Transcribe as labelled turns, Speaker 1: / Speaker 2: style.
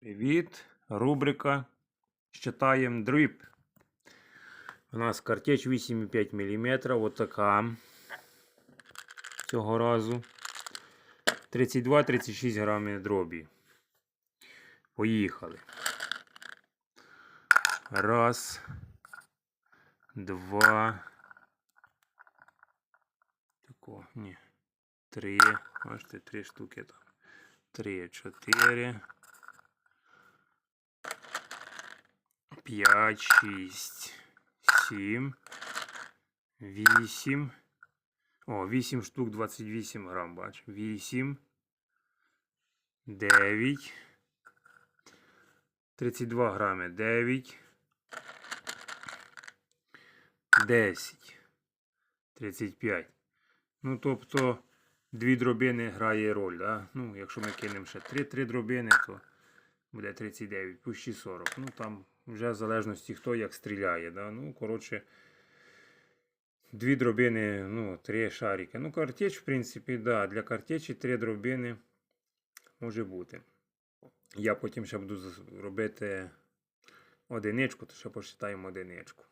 Speaker 1: Привіт! Рубрика Считаємо дріб. У нас картеч 8,5 мм. Ось така. Цього разу. 32-36 грамів дробі. Поїхали. Раз. Два. Тако, ні. Три. Бачите, три штуки там. Три, чотири. 5, 6, 7, 8. О, 8 штук 28 грам, бач. 8, 9, 32 грами. 9, 10, 35. Ну, тобто, дві дробини грає роль, да? Ну, якщо ми кинемо ще 3, 3 дробини, то буде 39, пущі 40. Ну, там вже в залежності хто як стріляє. Да? Ну, коротше, дві дробини, ну, три шарики. Ну, картеч, в принципі, да, для картечі три дробини може бути. Я потім ще буду робити одиничку, то ще посчитаємо одиничку.